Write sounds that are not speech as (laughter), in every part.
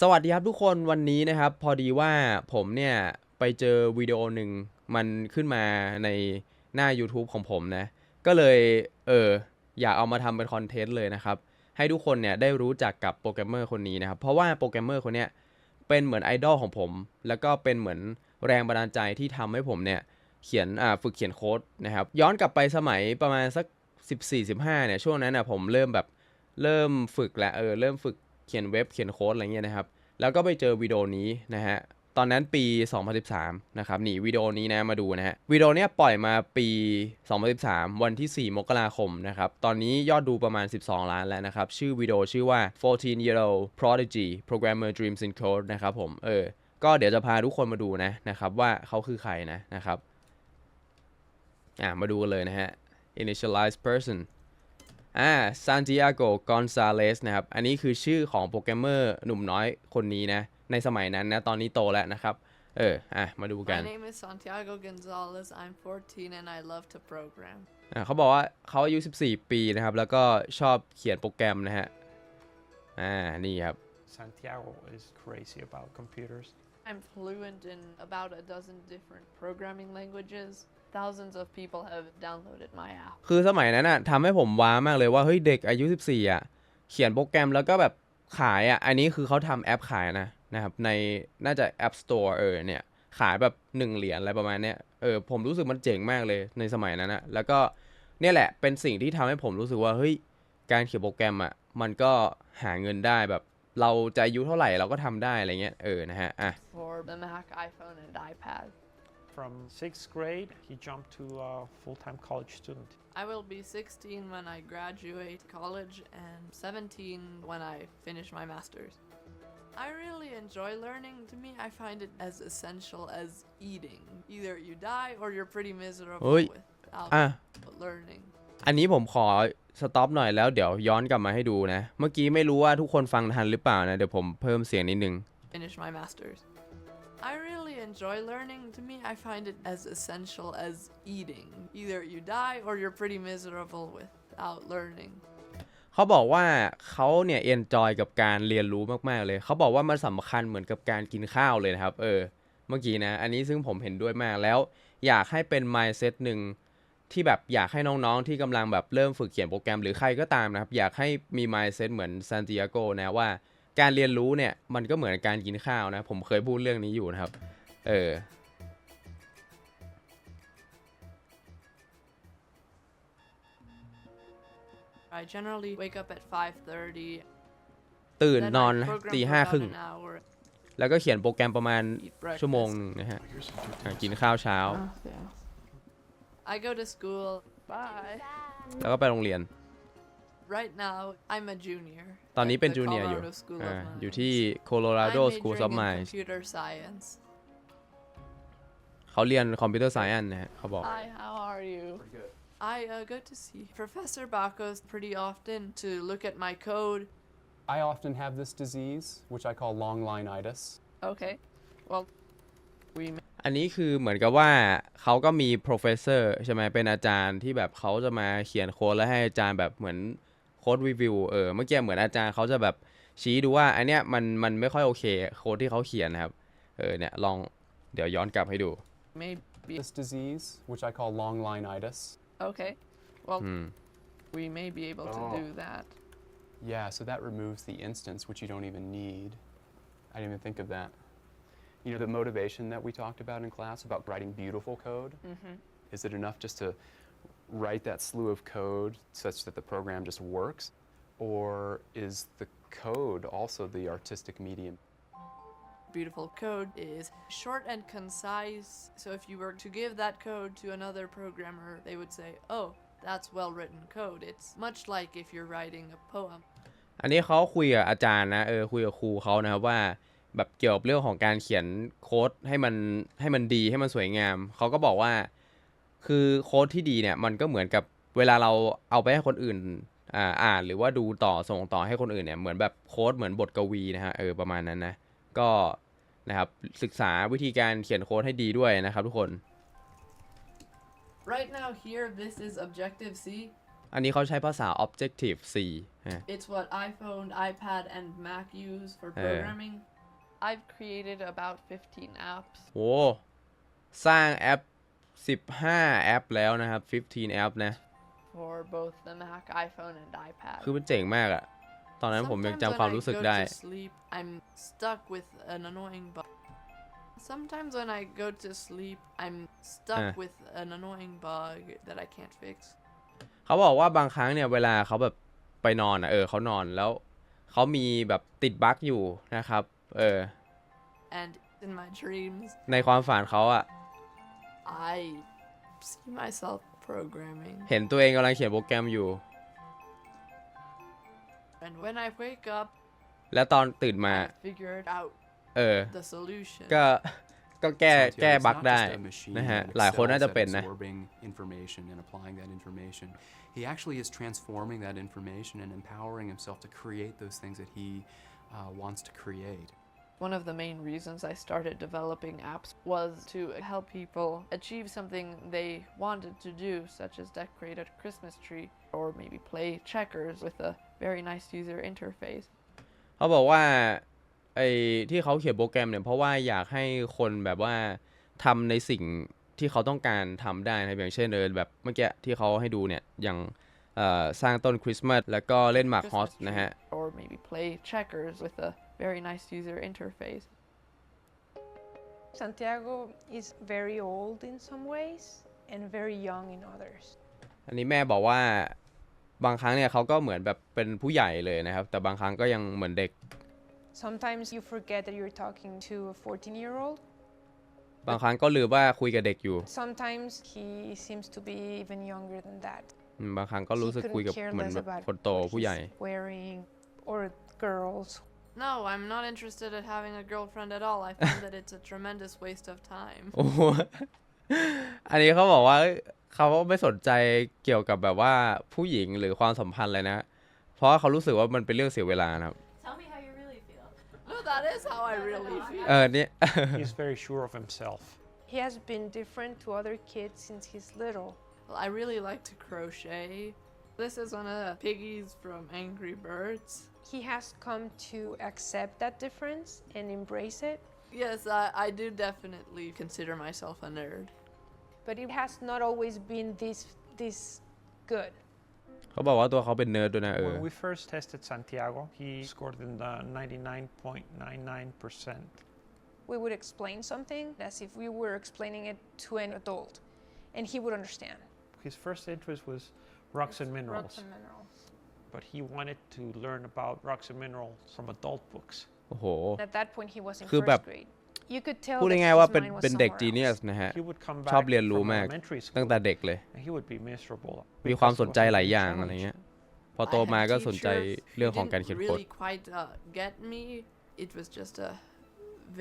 สวัสดีครับทุกคนวันนี้นะครับ พอดีว่าผมเนี่ย ไปเจอวิดีโอหนึ่งมันขึ้นมาในหน้า YouTube ของผมนะ ก็เลยเอออยากเอามาทำเป็นคอนเทนต์เลยนะครับ ให้ทุกคนเนี่ยได้รู้จักกับโปรแกรมเมอร์คนนี้นะครับ เพราะว่าโปรแกรมเมอร์คนเนี้ยเป็นเหมือนไอดอลของผม แล้วก็เป็นเหมือนแรงบันดาลใจที่ทำให้ผมเนี่ยเขียนอ่าฝึกเขียนโค้ดนะครับ ย้อนกลับไปสมัยประมาณสัก 14-15เนี่ยช่วงนั้นนะผมเริ่มแบบเริ่มฝึกแล้วเออเริ่มฝึก เขียนเว็บเขียนโค้ดอะไรเงี้ยนะครับ แล้วก็ไปเจอวิดีโอนี้นะฮะตอนนั้นปี 2013 นะครับนี่วิดีโอนี้นะมาดูนะฮะวิดีโอเนี้ยปล่อยมาปี 2013 วันที่ 4 มกราคมนะครับ ตอนนี้ยอดดูประมาณ 12 ล้านแล้วนะครับ ชื่อวิดีโอชื่อว่า 14 year old prodigy programmer dreams in code นะครับผม เออ ก็เดี๋ยวจะพาทุกคนมาดูนะนะครับ ว่าเขาคือใครนะนะครับ อะมาดูกันเลยนะฮะ initialize person อ่าซานติอาโกกอนซาเลสนะครับ อันนี้คือชื่อของโปรแกรมเมอร์หนุ่มน้อยคนนี้นะ ในสมัยนั้นนะ ตอนนี้โตแล้วนะครับ เออ อะ มาดูกั My น name is Santiago Gonzalez. I'm 14 and I love to program. อ่าเขาบอกว่าเขาอายุ 14 ปีนะครับ แล้วก็ชอบเขียนโปรแกรมนะฮะ อ่า นี่ครับ Santiago is crazy about computers. I'm fluent in about a dozen different programming languages. Thousands of people have downloaded my app. คือสมัยนั้นอะทำให้ผมว้ามากเลยว่าเฮ้ยเด็กอายุ 14อะเขียนโปรแกรมแล้วก็แบบขายอะอันนี้คือเขาทำแอปขายนะนะครับในน่าจะ App Store เออเนี่ยขายแบบ 1 เหรียญอะไรประมาณเนี้ยเออผมรู้สึกมันเจ๋งมากเลยในสมัยนั้นอะแล้วก็เนี่ยแหละเป็นสิ่งที่ทำให้ผมรู้สึกว่าเฮ้ยการเขียนโปรแกรมอะมันก็หาเงินได้แบบ เราจะอายุเท่าไหร่เราก็ทำได้อะไรเงี้ยเออนะฮะอะ for the Mac, iPhone, and iPad. From sixth grade, he jumped to a full-time college student. I will be 16 when I graduate college and 17 when I finish my master's. I really enjoy learning. To me, I find it as essential as eating. Either you die or you're pretty miserable Oi. without อ่ะ learning. อันนี้ผมขอสต็อปหน่อยแล้วเดี๋ยวย้อนกลับมาให้ดูนะ เมื่อกี้ไม่รู้ว่าทุกคนฟังทันหรือเปล่านะ เดี๋ยวผมเพิ่มเสียงนิดนึง finish my master's. I really enjoy learning. To me, I find it as essential as eating. Either you die or you're pretty miserable without learning. เขาบอกว่าเขาเนี่ยเอนจอยกับการเรียนรู้มากๆเลย เขาบอกว่ามันสำคัญเหมือนกับการกินข้าวเลยนะครับ เออ เมื่อกี้นะ อันนี้ซึ่งผมเห็นด้วยมากแล้ว อยากให้เป็น mindset หนึ่งที่แบบอยากให้น้องๆที่กำลังแบบเริ่มฝึกเขียนโปรแกรมหรือใครก็ตามนะครับ อยากให้มี mindset เหมือนซานติอาโกนะว่า การเรียนรู้เนี่ยมันก็เหมือนการกินข้าวนะ ผมเคยพูดเรื่องนี้อยู่นะครับ เออ I generally wake up at 5:30. ตื่น Then นอน I program ตี for ห้า about ครึ่ง an hour. แล้วก็เขียนโปรแกรมประมาณ Eat ชั่วโมง breakfast. หนึ่งนะฮะอะกินข้าวเช้า Oh, yeah. I go to school. Bye. แล้วก็ไปโรงเรียน Right now, I'm a junior. ตอนนี้ at เป็น the จูเนียร์อยู่ Colorado School อ่า of Mines. อยู่ที่ Colorado I'm School of majoring in Mines computer science. เขาเรียนคอมพิวเตอร์ไซแอนนะฮะเขาบอก Hi, how are you? I uh, go to see Professor Bakos pretty often to look at my code. I often have this disease, which I call long lineitis. Okay. Well, we อันนี้คือเหมือนกับว่าเขาก็มี professor ใช่ไหมเป็นอาจารย์ที่แบบเขาจะมาเขียนโค้ดแล้วให้อาจารย์แบบเหมือนโ ค้ดรีวิวเออเมื่อกี้เหมือนอาจารย์เขาจะแบบชี้ดูว่าอันเนี้ยมันมันไม่ค่อยโอเคโค้ดที่เขาเขียนนะครับเออเนี่ยลองเดี๋ยวย้อนกลับให้ดู maybe This disease, which I call long lineitis. okay. Well, อืม we may be able to Oh. do that. Yeah, so that removes the instance, which you don't even need. I didn't even think of that. You know, the motivation that we talked about in class about writing beautiful code? Is it enough just to write that slew of code such that the program just works? Or is the code also the artistic medium? Beautiful code is short and concise. So if you were to give that code to another programmer, they would say, "Oh, that's well-written code." It's much like if you're writing a poem. อันนี้เขาคุยกับอาจารย์นะเออคุยกับครูเขานะครับว่าแบบเกี่ยวกับเรื่องของการเขียนโค้ดให้มันให้มันดีให้มันสวยงามเขาก็บอกว่า คือโค้ดที่ดีเนี่ยมันก็เหมือนกับเวลาเราเอาไปให้คนอื่นอ่าอ่านหรือว่าดูต่อส่งต่อให้คนอื่นเนี่ยเหมือนแบบโค้ดเหมือนบทกวีนะฮะเออประมาณนั้นนะก็นะครับศึกษาวิธีการเขียนโค้ดให้ดีด้วยนะครับทุกคน Right now here, this is Objective C. อันนี้เขาใช้ภาษา Objective C ฮะ It's what iPhone, iPad, and Mac use for Yeah. programming. I've created about 15 apps. โอ้สร้างแอป 15 แอปแล้วนะครับ 15 แอปนะ for both the Mac, iPhone, and iPad. คือมันเจ๋งมากอะตอนนั้นผมยัง Sometimes จำความ when I รู้สึก go ได้ to sleep, I'm stuck with an annoying bug. Sometimes when I go to sleep, I'm stuck Eh. with an annoying bug that I can't fix. เขาบอกว่าบางครั้งเนี่ยเวลาเขาแบบไปนอนอะเออเขานอนแล้วเขามีแบบติดบั๊กอยู่นะครับ เออ And in my dreams, ในความฝันเขาอะ I see myself programming. เห็นตัวเองกำลังเขียนโปรแกรมอยู่ And when I wake up, แล้วตอนตื่นมา I figured out เออ the solution. ก็ก็แก้ Santiago, แก้ it's บั๊ก not ได้ just a machine นะฮะ that หลายคน excels น่าจะ at เป็นนะ absorbing information and applying that information. He actually is transforming that information and empowering himself to create those things that he uh, wants to create. One of the main reasons I started developing apps was to help people achieve something they wanted to do, such as decorate a Christmas tree or maybe play checkers with a very nice user interface. เขาบอกว่าไอ้ที่เขาเขียนโปรแกรมเนี่ยเพราะว่าอยากให้คนแบบว่าทำในสิ่งที่เขาต้องการทำได้นะครับอย่างเช่นเออแบบเมื่อกี้ที่เขาให้ดูเนี่ยอย่างเอ่อสร้างต้นคริสต์มาสแล้วก็เล่นหมากฮอส Christmas นะฮะ tree, or maybe play checkers with a very nice user interface. Santiago is very old in some ways and very young in others. อันนี้แม่บอกว่าบางครั้งเนี่ยเขาก็เหมือนแบบเป็นผู้ใหญ่เลยนะครับ แต่บางครั้งก็ยังเหมือนเด็ก Sometimes you forget that you're talking to a 14 year old. บางครั้งก็ลืมว่าคุยกับเด็กอยู่ Sometimes he seems to be even younger than that. อืมบางครั้งก็ He รู้สึก couldn't คุยกับ care เหมือน less แบบ about คนโต what ผู้ใหญ่ he's wearing or girls. No, I'm not interested in having a girlfriend at all. I find (laughs) that it's a tremendous waste of time. (laughs) โอ้โห อันนี้เขาบอกว่าเขาไม่สนใจเกี่ยวกับแบบว่าผู้หญิงหรือความสัมพันธ์เลยนะ เพราะว่าเขารู้สึกว่ามันเป็นเรื่องเสียเวลานะครับ Tell me how you really feel. No, that is how I really feel. เออเนี่ย He's very sure of himself. He has been different to other kids since he's little. Well, I really like to crochet. This is one of the piggies from Angry Birds. He has come to accept that difference and embrace it, Yes, I, I do definitely consider myself a nerd. but it has not always been this this good. เขาบอกว่าตัวเขาเป็นเนิร์ดด้วยนะเออ When we first tested Santiago, he scored in the 99.99%. We would explain something as if we were explaining it to an adult, and he would understand. His first interest was rocks and minerals, Rocks and minerals. but he wanted to learn about rocks and minerals from adult books. โอ้โห At that point, he was in คือแบบ first grade. You could tell พูด that ง่ายๆว่า his เป็น mind was เป็นเด็ก somewhere จีเนียส else. นะฮะ He would come ชอบ back เรียนรู้ from มาก elementary ตั้ง school แต่เด็กเลย and he would be miserable. มีความ because ส he นใจ wasn't หลาย being อย่างอะไร challenged. เงี้ย พอโต I had มา a ก็สนใจ teacher เรื่อง who ของการ didn't เขียนโค้ด really quite uh, get me. It was just a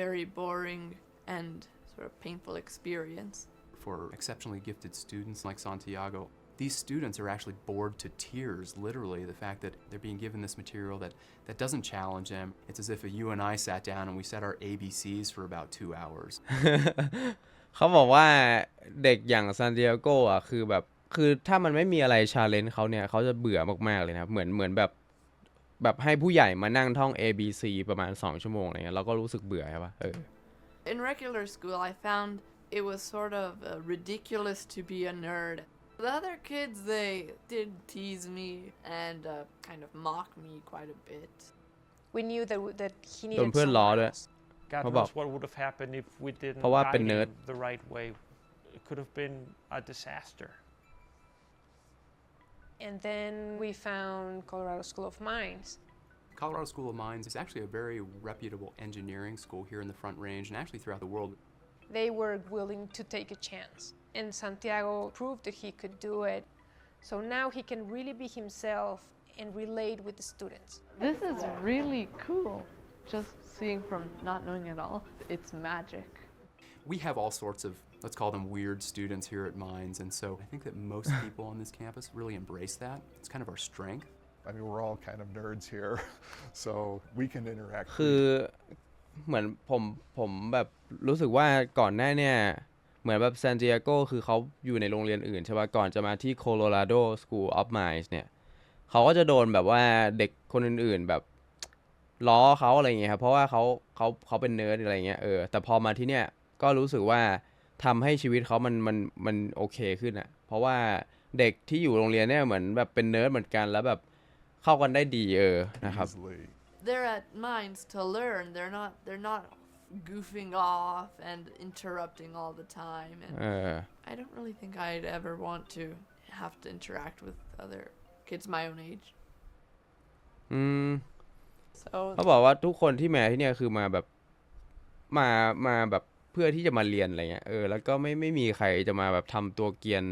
very boring and sort of painful experience. For exceptionally gifted students like Santiago, these students are actually bored to tears, literally, the fact that they're being given this material that, that doesn't challenge them. It's as if you and I sat down and we said our ABCs for about two hours. (laughs) เขาบอกว่าเด็กอย่างซานดิเอโกอ่ะคือแบบคือถ้ามันไม่มีอะไรชาเลนจ์เขาเนี่ยเขาจะเบื่อมากๆเลยนะครับเหมือนเหมือนแบบแบบให้ผู้ใหญ่มานั่งท่อง A B C ประมาณ 2 ชั่วโมงอะไรเงี้ยเราก็รู้สึกเบื่อใช่ปะเออ In regular school, I found it was sort of uh, ridiculous to be a nerd. The other kids, they did tease me and uh, kind of mock me quite a bit. We knew that, w- that he โดน needed เพื่อนล้อ somewhere ด้วย else. God How knows about- what would have happened if we didn't เพราะว่าเป็น guide nerd. him the right way. It could have been a disaster. And then we found Colorado School of Mines. Colorado School of Mines is actually a very reputable engineering school here in the Front Range and actually throughout the world. They were willing to take a chance. And Santiago proved that he could do it. So now he can really be himself and relate with the students. This is really cool. Just seeing from not knowing at all, it's magic. We have all sorts of, let's call them weird students here at Mines, and so I think that most (laughs) people on this campus really embrace that. It's kind of our strength. I mean, we're all kind of nerds here, (laughs) so we can interact. เหมือนผมผมแบบรู้สึกว่าก่อนหน้าเนี่ยเหมือนแบบซานติอโกคือเขาอยู่ในโรงเรียนอื่นใช่ป่ะก่อนจะมาที่ Colorado School of Mines เนี่ยเขาก็จะโดนแบบว่าเด็กคนอื่นๆแบบล้อเขาอะไรเงี้ยครับเพราะว่าเขาเขาเขาเป็นเนิร์ดอะไรเงี้ยเออแต่พอมาที่เนี่ยก็รู้สึกว่าทำให้ชีวิตเขามันมันมันโอเคขึ้นอะเพราะว่าเด็กที่อยู่โรงเรียนเนี่ยเหมือนแบบเป็นเนิร์ดเหมือนกันแล้วแบบเข้ากันได้ดีเออนะครับ Easily. They're at mines to learn. They're not. They're not goofing off and interrupting all the time. And เออ I don't really think I'd ever want to have to interact with other kids my own age. อืม So เขาบอกว่าทุกคนที่มาที่เนี่ยคือมาแบบมามาแบบเพื่อที่จะมาเรียนอะไรเงี้ยเออแล้วก็ไม่ไม่มีใครจะมาแบบทำตัวเกรียน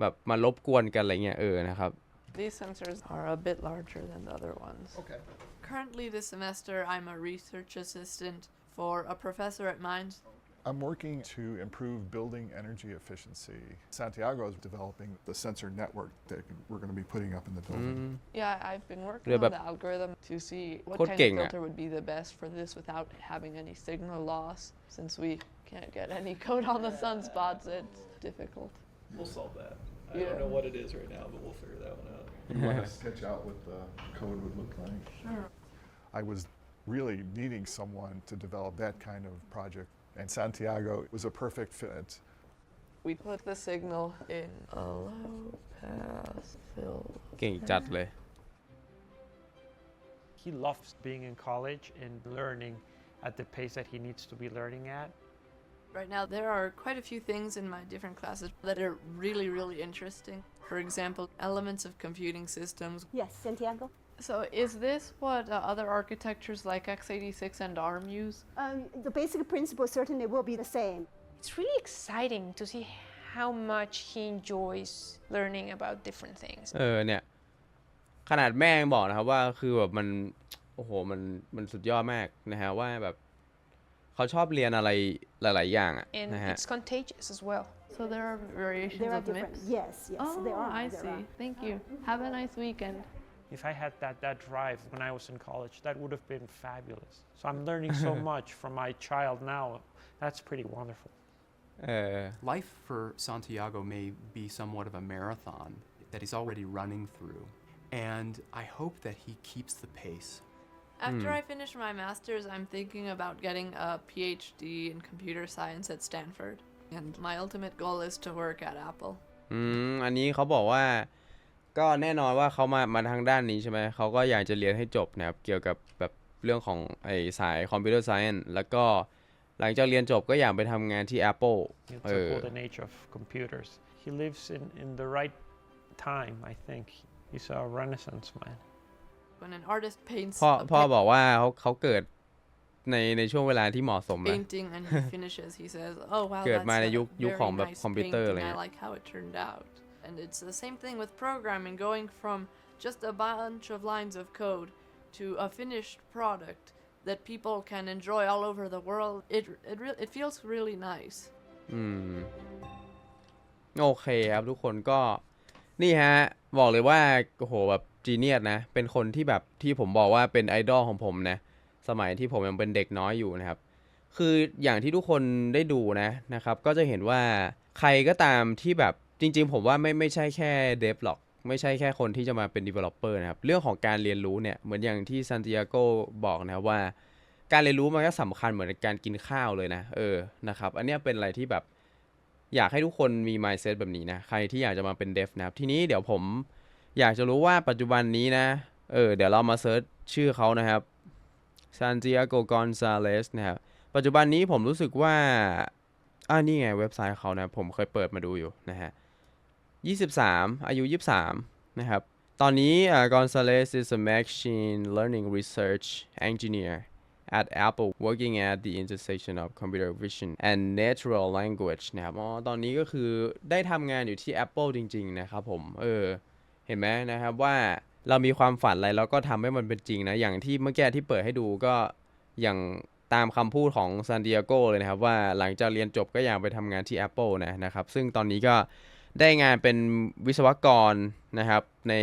แบบมารบกวนกันอะไรเงี้ยเออนะครับ these sensors are a bit larger than the other ones. Okay. Currently, this semester, I'm a research assistant for a professor at Mines. I'm working to improve building energy efficiency. Santiago is developing the sensor network that we're going to be putting up in the building. ม Yeah, I've been working Yeah, on but- the algorithm to see what Code kind king, of filter would be the best for this without having any signal loss. Since we can't get any code on the sunspots, it's difficult. We'll solve that. I Yeah. don't know what it is right now, but we'll figure that one out. You want to sketch out what the code would look like? Sure. I was really needing someone to develop that kind of project, and Santiago was a perfect fit. We put the signal in a low pass filter. เก่งจัดเลย He loves being in college and learning at the pace that he needs to be learning at. Right now, there are quite a few things in my different classes that are really, really interesting. For example, elements of computing systems. Yes, Santiago. So, is this what uh, other architectures like x86 and ARM use? Um, the basic principle certainly will be the same. It's really exciting to see how much he enjoys learning about different things. เออเนี่ย ขนาดแม่ยังบอกนะครับว่าคือแบบมัน โอ้โหมันมันสุดยอดมากนะฮะว่าแบบ เขาชอบเรียนอะไรหลาย ๆ อย่างอะ And นะฮะ it's contagious as well. So, there are variations There are of different. MIPS? Yes, yes, oh, there are. I there see. are. Thank you. Have a nice weekend. If I had that, that drive when I was in college, that would have been fabulous. So I'm learning so (laughs) much from my child now. That's pretty wonderful. เออ Life for Santiago may be somewhat of a marathon that he's already running through, and I hope that he keeps the pace. After Hmm. I finish my master's, I'm thinking about getting a PhD in computer science at Stanford. And my ultimate goal is to work at Apple. อืมอันนี้เขาบอกว่า ก็แน่นอนว่าเขามามาทางด้านนี้ใช่ไหมเขาก็อยากจะเรียนให้จบนะครับเกี่ยวกับแบบเรื่องของไอสายคอมพิวเตอร์ไซเอนแล้วก็หลังจากเรียนจบก็อยากไปทำงานที่ Apple It's Uh, a golden age of computers. He lives in, in the right time, I think. He's a renaissance man. When an artist paints พ่อ a พ่อ pi- บอกว่าเขาเขาเกิดในในช่วงเวลาที่เหมาะสมนะ painting and he (laughs) finishes, he says, "Oh wow, เกิด that's มาใน a ยุคยุค very ของแบบ nice คอมพิวเตอร์อะไร painting. I เงี้ย like how it turned out." And it's the same thing with programming, going from just a bunch of lines of code to a finished product that people can enjoy all over the world. It it re- it feels really nice. อืม โอเคครับทุกคนก็นี่ฮะ บอกเลยว่าโอ้โหแบบจีเนียสนะ เป็นคนที่แบบที่ผมบอกว่าเป็นไอดอลของผมนะ สมัยที่ผมยังเป็นเด็กน้อยอยู่นะครับ คืออย่างที่ทุกคนได้ดูนะนะครับ ก็จะเห็นว่าใครก็ตามที่แบบจริง ๆ ผมว่าไม่ไม่ใช่แค่เดฟหรอก ไม่ใช่แค่คนที่จะมาเป็น developer นะครับ เรื่องของการเรียนรู้เนี่ย เหมือนอย่างที่ซันติอาโกบอกนะว่า การเรียนรู้มันก็สำคัญเหมือนการกินข้าวเลยนะ เออนะครับ อันนี้เป็นอะไรที่แบบ อยากให้ทุกคนมี mindset แบบนี้นะ ใครที่อยากจะมาเป็น dev นะครับ ทีนี้เดี๋ยวผมอยากจะรู้ว่าปัจจุบันนี้นะ เออ เดี๋ยวเรามาเซิร์ชชื่อเขานะครับ Santiago Gonzalez นะครับ ปัจจุบันนี้ผมรู้สึกว่าอ่านี่ไงเว็บไซต์เขานะ ผมเคยเปิดมาดูอยู่นะฮะ 23 อายุ 23 นะครับ ตอนนี้อ่า Gonzalez is a machine learning research engineer at Apple working at the intersection of computer vision and natural language นะครับอ๋อตอนนี้ก็คือได้ทำงานอยู่ที่ Apple จริง ๆ นะครับผมเออเห็นไหมนะครับว่าเรามีความฝันอะไรแล้วก็ทำให้มันเป็นจริงนะ อย่างที่เมื่อกี้ที่เปิดให้ดูก็อย่างตามคำพูดของซานดิเอโกเลยนะครับ ว่าหลังจากเรียนจบก็อยากไปทำงานที่ Apple นะนะครับ ซึ่งตอนนี้ก็ได้งานเป็นวิศวกรนะครับ ใน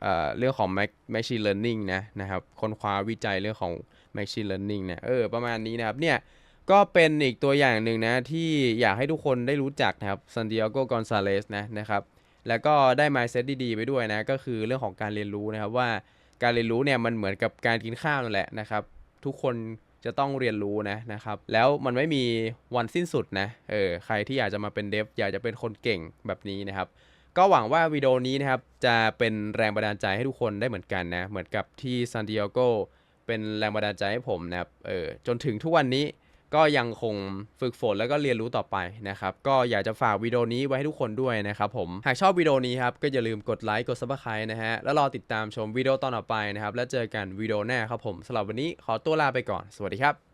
เเรื่องของ Mac- machine learning นะนะครับ ค้นคว้าวิจัยเรื่องของ machine learning เนี่ยเออประมาณนี้นะครับเนี่ยก็เป็นอีกตัวอย่างหนึ่งนะที่อยากให้ทุกคนได้รู้จักนะครับซันติอโกกอนซาเลสนะนะครับแล้วก็ได้ mindset ดีๆไปด้วยนะก็คือเรื่องของการเรียนรู้นะครับว่าการเรียนรู้เนี่ยมันเหมือนกับการกินข้าวนั่นแหละนะครับทุกคนจะต้องเรียนรู้นะนะครับ แล้วมันไม่มีวันสิ้นสุดนะเออใครที่อยากจะมาเป็นเดฟอยากจะเป็นคนเก่งแบบนี้นะครับ ก็หวังว่าวิดีโอนี้นะครับจะเป็นแรงบันดาลใจให้ทุกคนได้เหมือนกันนะเหมือนกับที่ซานดิเอโก เป็นแรงบันดาลใจให้ผมนะครับเออจนถึงทุกวันนี้ก็ยังคงฝึกฝนแล้วก็เรียนรู้ต่อไปนะครับก็อยากจะฝากวิดีโอนี้ไว้ให้ทุกคนด้วยนะครับผมหากชอบวิดีโอนี้ครับก็อย่าลืมกดไลค์กดซับสไครต์นะฮะแล้วรอติดตามชมวิดีโอตอนต่อไปนะครับแล้วเจอกันวิดีโอหน้าครับผมสำหรับวันนี้ขอตัวลาไปก่อน สวัสดีครับ